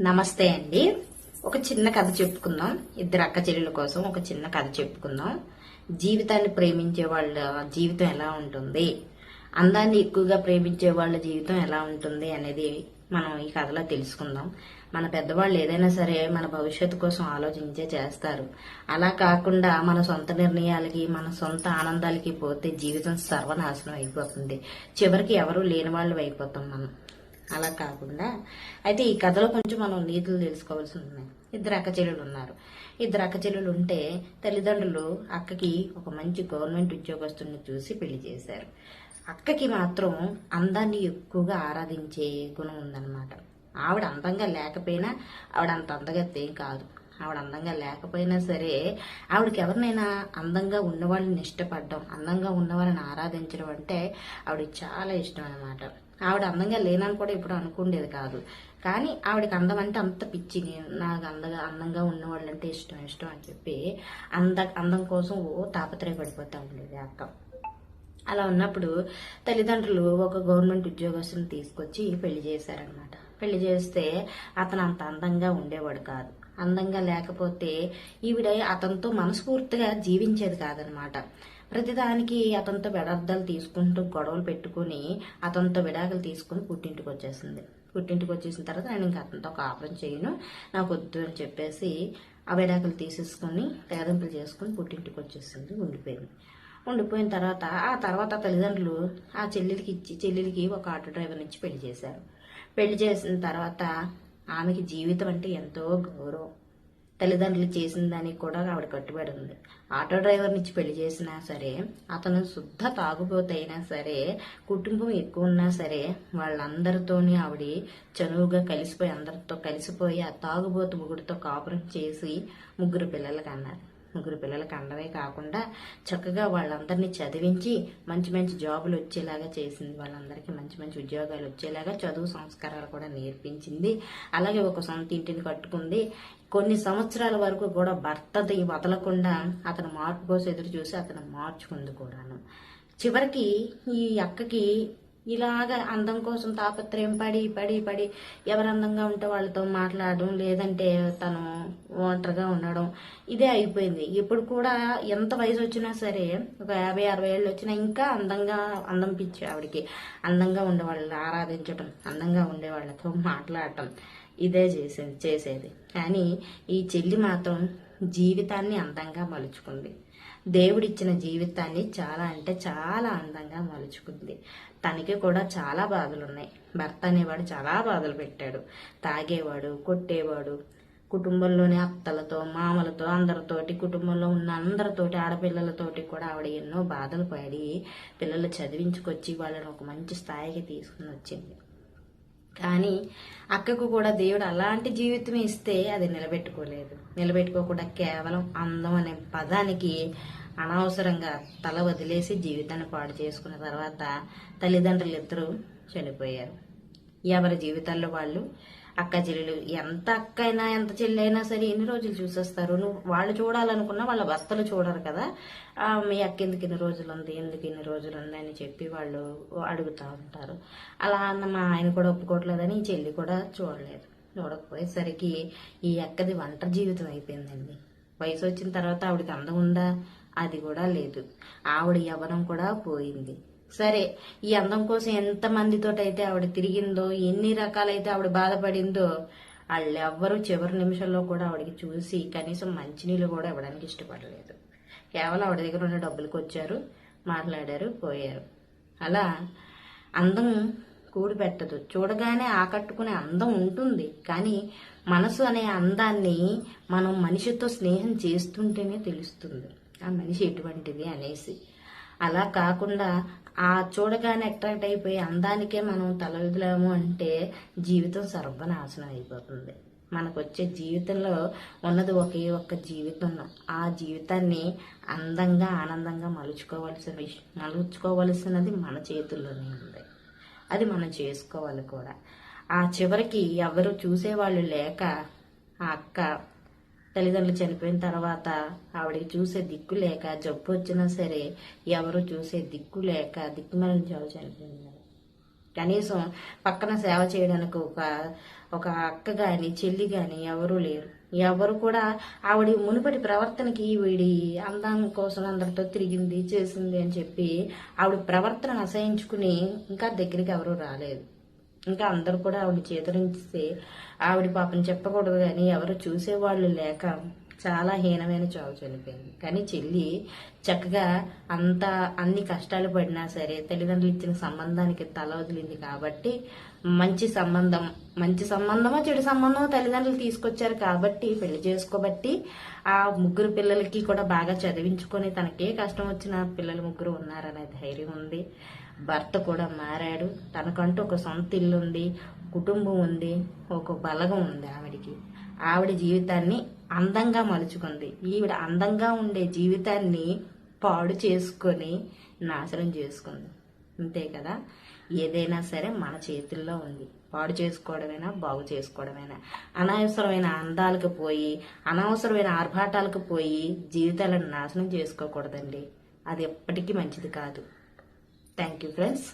నమస్తే అండి. ఒక చిన్న కథ చెప్పుకుందాం. ఇద్దరు అక్క చెల్లెల కోసం ఒక చిన్న కథ చెప్పుకుందాం. జీవితాన్ని ప్రేమించే వాళ్ళ జీవితం ఎలా ఉంటుంది? అందాన్ని ఎక్కువగా ప్రేమించే వాళ్ళ జీవితం ఎలా ఉంటుంది అనేది మనం ఈ కథలో తెలుసుకుందాం. మన పెద్దవాళ్ళు ఏదైనా సరే మన భవిష్యత్తు కోసం ఆలోచించే చేస్తారు. అలా కాకుండా మన సొంత నిర్ణయాలకి మన సొంత ఆనందాలకి పోతే జీవితం సర్వనాశనం అయిపోతుంది. చివరికి ఎవరూ లేని వాళ్ళు అయిపోతాం మనం. అలా కాకుండా అయితే ఈ కథలో కొంచెం మనం నీతులు తెలుసుకోవాల్సి ఉన్నాయి ఇద్దరు అక్క చెల్లెలు ఉన్నారు. ఇద్దరు అక్క చెల్లెలు ఉంటే తల్లిదండ్రులు అక్కకి ఒక మంచి గవర్నమెంట్ ఉద్యోగస్తుని చూసి పెళ్ళి చేశారు. అక్కకి మాత్రం అందాన్ని ఎక్కువగా ఆరాధించే గుణం ఉందన్నమాట. ఆవిడ అందంగా లేకపోయినా ఆవిడ అంత అందగత్తేం కాదు. ఆవిడ అందంగా లేకపోయినా సరే ఆవిడకి ఎవరినైనా అందంగా ఉన్న వాళ్ళని ఇష్టపడడం అందంగా ఉన్నవాళ్ళని ఆరాధించడం అంటే ఆవిడ చాలా ఇష్టం అనమాట ఆవిడ అందంగా లేనని కూడా ఇప్పుడు అనుకుండేది కాదు. కానీ ఆవిడకి అందం అంటే అంత పిచ్చి. నాకు అందగా అందంగా ఉన్నవాళ్ళంటే ఇష్టం ఇష్టం అని చెప్పి అంద అందం కోసం ఓ తాపత్రయపడిపోతూ ఉండేది అక్క అలా ఉన్నప్పుడు తల్లిదండ్రులు ఒక గవర్నమెంట్ ఉద్యోగస్తుని తీసుకొచ్చి పెళ్ళి చేశారనమాట పెళ్ళి చేస్తే అతను అంత అందంగా ఉండేవాడు కాదు. అందంగా లేకపోతే ఈవిడ అతనితో మనస్ఫూర్తిగా జీవించేది కాదనమాట. ప్రతిదానికి అతనితో విడార్థాలు తీసుకుంటూ గొడవలు పెట్టుకుని అతనితో విడాకులు తీసుకుని పుట్టింటికి వచ్చేసింది పుట్టింటికి వచ్చేసిన తర్వాత నేను ఇంకా అతనితో కాపురం చేయను నాకు వద్దు అని చెప్పేసి ఆ విడాకులు తీసేసుకుని తెగదింపులు చేసుకుని పుట్టింటికి వచ్చేసింది ఉండిపోయింది. ఉండిపోయిన తర్వాత ఆ తర్వాత తల్లిదండ్రులు ఆ చెల్లెలికి ఇచ్చి చెల్లెలికి ఒక ఆటో డ్రైవర్ నుంచి పెళ్ళి చేశారు. పెళ్ళి చేసిన తర్వాత ఆమెకి జీవితం అంటే ఎంతో గౌరవం. తల్లిదండ్రులు చేసిన దానికి కూడా ఆవిడ కట్టుబడి ఉంది. ఆటో డ్రైవర్ నుంచి పెళ్ళి చేసినా సరే అతను శుద్ధ తాగుబోతు అయినా సరే కుటుంబం ఎక్కువ ఉన్నా సరే వాళ్ళందరితోనే ఆవిడ చనువుగా కలిసిపోయి అందరితో కలిసిపోయి ఆ తాగుబోతు ముగ్గురితో కాపురం చేసి ముగ్గురు పిల్లలకు అన్నారు. ముగ్గురు పిల్లలకి అండమే కాకుండా చక్కగా వాళ్ళందరినీ చదివించి మంచి మంచి జాబులు వచ్చేలాగా చేసింది. వాళ్ళందరికీ మంచి మంచి ఉద్యోగాలు వచ్చేలాగా చదువు సంస్కారాలు కూడా నేర్పించింది. అలాగే ఒక సొంత ఇంటిని కట్టుకుంది. కొన్ని సంవత్సరాల వరకు కూడా భర్తది వదలకుండా అతను మార్పు కోసం ఎదురు చూసి అతను మార్చుకుంది కూడాను. చివరికి ఈ అక్కకి ఇలాగ అందం కోసం తాపత్రయం పడి పడి పడి ఎవరు అందంగా ఉంటే వాళ్ళతో మాట్లాడడం లేదంటే తను ఒంటరిగా ఉండడం ఇదే అయిపోయింది. ఇప్పుడు కూడా ఎంత వయసు వచ్చినా సరే ఒక యాభై అరవై ఏళ్ళు వచ్చినా ఇంకా అందంగా అందం పిచ్చి ఆవిడకి. అందంగా ఉండేవాళ్ళని ఆరాధించడం అందంగా ఉండే వాళ్ళతో మాట్లాడటం ఇదే చేసేది చేసేది. కానీ ఈ చెల్లి మాత్రం జీవితాన్ని అందంగా మలుచుకుంది. దేవుడిచ్చిన జీవితాన్ని చాలా అంటే చాలా అందంగా మలుచుకుంది. తనకి కూడా చాలా బాధలు ఉన్నాయి భర్త అనేవాడు చాలా బాధలు పెట్టాడు. తాగేవాడు కొట్టేవాడు కుటుంబంలోని అత్తలతో మామలతో అందరితోటి కుటుంబంలో ఉన్న అందరితోటి ఆడపిల్లలతోటి కూడా ఆవిడ ఎన్నో బాధలు పడి పిల్లలు చదివించుకొచ్చి వాళ్ళని ఒక మంచి స్థాయికి తీసుకుని వచ్చింది. కానీ అక్కకు కూడా దేవుడు అలాంటి జీవితం ఇస్తే అది నిలబెట్టుకోలేదు. నిలబెట్టుకోకుండా కేవలం అందం అనే పదానికి అనవసరంగా తల వదిలేసి జీవితాన్ని పాడు చేసుకున్న తర్వాత తల్లిదండ్రులు ఇద్దరు చనిపోయారు. ఎవరి జీవితాల్లో వాళ్ళు అక్క చెల్లెలు ఎంత అక్క అయినా ఎంత చెల్లి అయినా సరే ఎన్ని రోజులు చూసేస్తారు? నువ్వు వాళ్ళు చూడాలనుకున్నా వాళ్ళ భర్తలు చూడరు కదా. ఆ, మీ అక్క ఎందుకు ఇన్ని రోజులు ఉంది? ఎందుకు ఇన్ని రోజులు ఉంది అని చెప్పి వాళ్ళు అడుగుతూ ఉంటారు. అలా అన్న మా ఆయన కూడా ఒప్పుకోవట్లేదని ఈ చెల్లి కూడా చూడలేదు. చూడకపోయేసరికి ఈ అక్కది ఒంటరి జీవితం అయిపోయిందండి. వయసు వచ్చిన తర్వాత ఆవిడకి అందం ఉందా? అది కూడా లేదు. ఆవిడ యవ్వనం కూడా పోయింది. సరే ఈ అందం కోసం ఎంత మందితోటైతే ఆవిడ తిరిగిందో ఎన్ని రకాలైతే ఆవిడ బాధపడిందో వాళ్ళెవ్వరూ చివరి నిమిషంలో కూడా ఆవిడకి చూసి కనీసం మంచినీళ్ళు కూడా ఇవ్వడానికి ఇష్టపడలేదు. కేవలం ఆవిడ దగ్గర ఉన్న డబ్బులకు వచ్చారు మాట్లాడారు పోయారు. అలా అందం కూడి పెట్టదు చూడగానే ఆకట్టుకునే అందం ఉంటుంది కానీ మనసు అనే అందాన్ని మనం మనిషితో స్నేహం చేస్తుంటేనే తెలుస్తుంది. ఆ మనిషి ఎటువంటిది అనేసి. అలా కాకుండా ఆ చూడగానే అట్రాక్ట్ అయిపోయి అందానికే మనం తల వదిలాము అంటే జీవితం సర్వనాశనం అయిపోతుంది. మనకు వచ్చే జీవితంలో ఉన్నది ఒకే ఒక్క జీవితం. ఆ జీవితాన్ని అందంగా ఆనందంగా మలుచుకోవాల్సిన విషయం మలుచుకోవలసినది మన చేతుల్లోనే ఉంది. అది మనం చేసుకోవాలి కూడా. ఆ చివరికి ఎవరు చూసేవాళ్ళు లేక ఆ అక్క తల్లిదండ్రులు చనిపోయిన తర్వాత ఆవిడకి చూసే దిక్కు లేక జబ్బు వచ్చినా సరే ఎవరు చూసే దిక్కు లేక దిక్కుమాలిన చావు చనిపోయినారు. కనీసం పక్కన సేవ చేయడానికి ఒక ఒక అక్క గాని చెల్లి గాని ఎవరూ లేరు. ఎవరు కూడా ఆవిడ మునుపటి ప్రవర్తనకి వీడి అందం కోసం అందరితో తిరిగింది చేసింది అని చెప్పి ఆవిడ ప్రవర్తనను అసహించుకుని ఇంకా దగ్గరికి ఎవరూ రాలేదు. ఇంకా అందరూ కూడా ఆవిడ చేతులిస్తే ఆవిడ పాపం చెప్పకూడదు కానీ ఎవరు చూసేవాళ్ళు లేక చాలా హీనమైన చావు చనిపోయింది. కానీ చెల్లి చక్కగా అంత అన్ని కష్టాలు పడినా సరే తల్లిదండ్రులు ఇచ్చిన సంబంధానికి తల వదిలింది కాబట్టి మంచి సంబంధం మంచి సంబంధమో చెడు సంబంధమో తల్లిదండ్రులు తీసుకొచ్చారు కాబట్టి పెళ్ళి చేసుకోబట్టి ఆ ముగ్గురు పిల్లలకి కూడా బాగా చదివించుకొని తనకే కష్టం వచ్చిన పిల్లలు ముగ్గురు ఉన్నారనే ధైర్యం ఉంది. భర్త కూడా మారాడు. తనకంటూ ఒక సొంత ఇల్లు ఉంది కుటుంబం ఉంది ఒక బలగం ఉంది ఆవిడికి. ఆవిడ జీవితాన్ని అందంగా మలుచుకుంది. ఈవిడ అందంగా ఉండే జీవితాన్ని పాడు చేసుకొని నాశనం చేసుకుంది. అంతే కదా? ఏదైనా సరే మన చేతుల్లో ఉంది. పాడు చేసుకోవడమైనా? బాగు చేసుకోవడమైనా? అనవసరమైన అందాలకు పోయి అనవసరమైన ఆర్భాటాలకు పోయి జీవితాలను నాశనం చేసుకోకూడదండి. అది ఎప్పటికీ మంచిది కాదు. Thank you friends